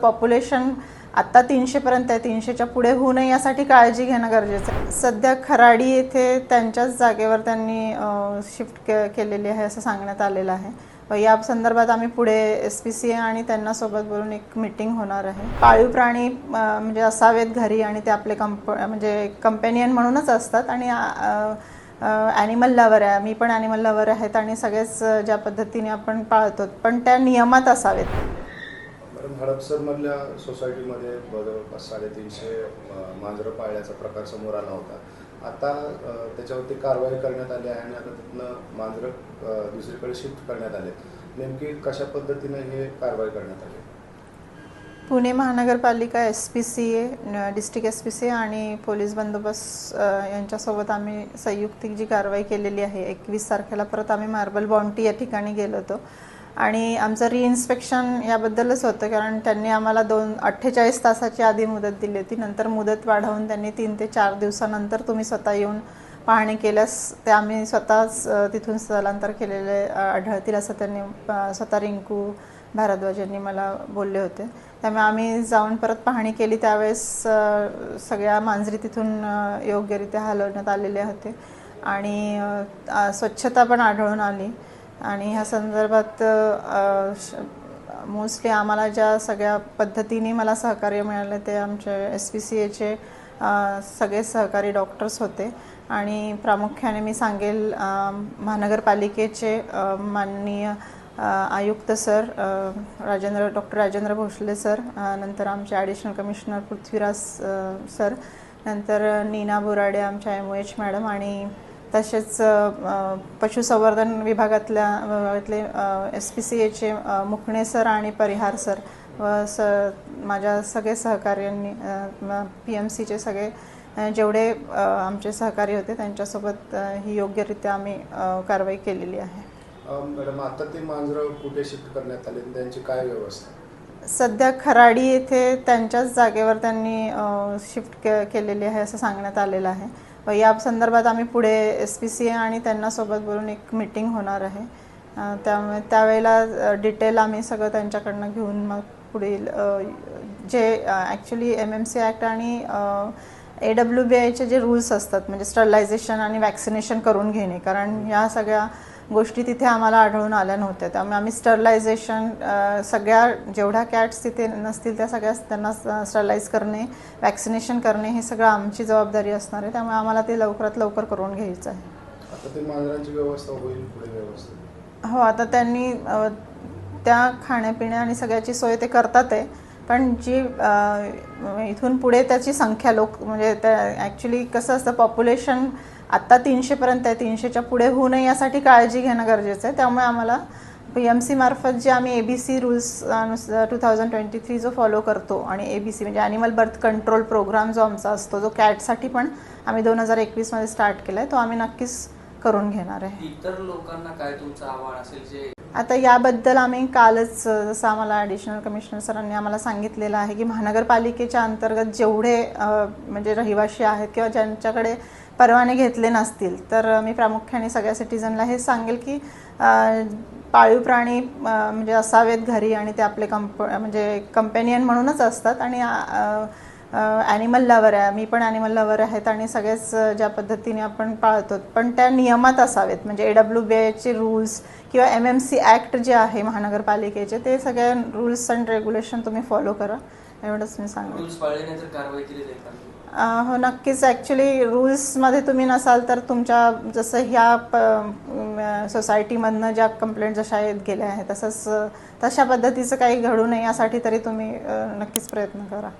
Population आत्ता तीनशेपर्यंत आहे तीनशेच्या पुढे होऊ नये यासाठी काळजी घेणं गरजेचं आहे. सध्या खराडी येथे त्यांच्याच जागेवर त्यांनी शिफ्ट के केलेली आहे असं सांगण्यात आलेलं आहे. या संदर्भात आम्ही पुढे एस पी सी आणि त्यांना सोबत बोलून एक मिटिंग होणार आहे. पाळीव प्राणी म्हणजे असावेत घरी आणि ते आपले कंप म्हणजे कंपेनियन म्हणूनच असतात आणि ॲनिमल लवर आहे. मी पण ॲनिमल लवर आहेत आणि सगळेच ज्या पद्धतीने आपण पाळतो पण त्या नियमात असावेत. कारण हडपसरमधल्या सोसायटीमध्ये जवळपास साडेतीनशे मांजरं पाळल्याचा प्रकार समोर आला होता. आता त्याच्यावरती कारवाई करण्यात आली आहे आणि आता तिथनं मांजरं दुसरीकडे शिफ्ट करण्यात आले. नेमकी कशा पद्धतीने हे कारवाई करण्यात आली? पुणे महानगरपालिका S P C A district S P C A आणि पोलीस बंदोबस्त यांच्यासोबत आम्ही संयुक्तिक जी कारवाई केलेली आहे एकवीस तारखेला परत आम्ही मार्बल बाउंटी या ठिकाणी गेलो होतो. आणि आमचं रिइन्स्पेक्शन याबद्दलच होतं कारण त्यांनी आम्हाला दोन अठ्ठेचाळीस तासाची आधी मुदत दिली होती. नंतर मुदत वाढवून त्यांनी तीन ते चार दिवसानंतर तुम्ही स्वतः येऊन पाहणी केल्यास ते आम्ही स्वतःच तिथून स्थलांतर केलेले आढळतील असं त्यांनी स्वतः रिंकू भारद्वाज यांनी मला बोलले होते. त्यामुळे आम्ही जाऊन परत पाहणी केली. त्यावेळेस सगळ्या मांजरी तिथून योग्यरित्या हलवण्यात आलेल्या होते. आणि स्वच्छता पण आढळून आली. आणि ह्या संदर्भात मोस्टली आम्हाला ज्या सगळ्या पद्धतीने मला सहकार्य मिळालं ते आमचे एस पी सी एचे सगळे सहकारी डॉक्टर्स होते. आणि प्रामुख्याने मी सांगेल महानगरपालिकेचे माननीय आयुक्त sir Rajendra doctor Rajendra Bhosale sir नंतर आमचे ॲडिशनल कमिशनर पृथ्वीराज सर नंतर नीना बोराडे आमच्या एम ओ एच मॅडम आणि तसेच पशुसंवर्धन विभागातल्या विभागातले एस पी सी एचे मुकणे सर आणि परिहार सर व स माझ्या सगळे सहकार्यांनी पी एम सीचे सगळे जेवढे आमचे सहकारी होते त्यांच्यासोबत ही योग्यरित्या आम्ही कारवाई केलेली आहे. मॅडम आता ते मांजरं कुठे शिफ्ट करण्यात आले? त्यांची काय व्यवस्था? सध्या खराडी येथे त्यांच्याच जागेवर त्यांनी शिफ्ट के केलेली आहे असं सांगण्यात आलेलं आहे. या संदर्भात आम्ही पुढे एस पी सी ए आणि त्यांना सोबत बोलून एक मिटिंग होणार आहे. त्यामुळे त्यावेळेला डिटेल आम्ही सगळं त्यांच्याकडनं घेऊन मग पुढील जे actually M M C act आणि ए डब्ल्यू बी आयचे जे रूल्स असतात म्हणजे स्टरलायझेशन आणि वॅक्सिनेशन करून घेणे कारण या सगळ्या गोष्टी तिथे आम्हाला आढळून आल्या नव्हत्या. त्यामुळे आम्ही स्टरलायझेशन सगळ्या जेवढ्या कॅट्स तिथे नसतील त्या सगळ्या त्यांना स्टरलाइज करणे वॅक्सिनेशन करणे हे सगळं आमची जबाबदारी असणार आहे. त्यामुळे आम्हाला ते लवकरात लवकर करून घ्यायचं आहे. हो आता त्यांनी त्या खाण्यापिण्या आणि सगळ्याची सोय ते करतात आहे पण जी इथून पुढे त्याची संख्या लोक म्हणजे त्या ॲक्च्युली कसं असतं पॉप्युलेशन आत्ता तीनशेपर्यंत आहे. तीनशेच्या पुढे होऊ नये यासाठी काळजी घेणं गरजेचं आहे. त्यामुळे आम्हाला पी एम सी मार्फत जे आम्ही A B C rules two thousand twenty three जो फॉलो करतो आणि ए बी सी म्हणजे ॲनिमल बर्थ कंट्रोल प्रोग्राम जो आमचा असतो जो कॅटसाठी पण आम्ही दोन हजार एकवीसमध्ये स्टार्ट केला आहे तो आम्ही नक्कीच करून घेणार आहे. इतर लोकांना काय तुमचं आव्हान असेल जे आता याबद्दल आम्ही कालच जसं आम्हाला ॲडिशनल कमिशनर सरांनी आम्हाला सांगितलेलं आहे की महानगरपालिकेच्या अंतर्गत जेवढे म्हणजे रहिवाशी आहेत किंवा ज्यांच्याकडे परवाने घेतले नसतील. तर मी प्रामुख्याने सगळ्या सिटीजनला हे सांगेल की पाळीव प्राणी म्हणजे असावेत घरी आणि ते आपले कंप म्हणजे कंपेनियन म्हणूनच असतात आणि ॲनिमल लवर आहे. मी पण ॲनिमल लवर आहेत आणि सगळेच ज्या पद्धतीने आपण पाळतो पण त्या नियमात असावेत. म्हणजे ए डब्ल्यू बी आयचे रूल्स किंवा एम एम सी ॲक्ट जे आहे महानगरपालिकेचे ते सगळ्या रूल्स अँड रेग्युलेशन तुम्ही फॉलो करा. एवढंच मी सांगेन. रूल्स पाळले नाही तर कारवाई केली जाईल का? अ, हो नक्कीच. ॲक्च्युली रूल्समध्ये तुम्ही नसाल तर तुमच्या जसं ह्या प सोसायटीमधनं ज्या कंप्लेंट जशा येत गेल्या आहेत तसंच अ, तशा पद्धतीचं काही घडू नये यासाठी तरी तुम्ही अ, नक्कीच प्रयत्न करा.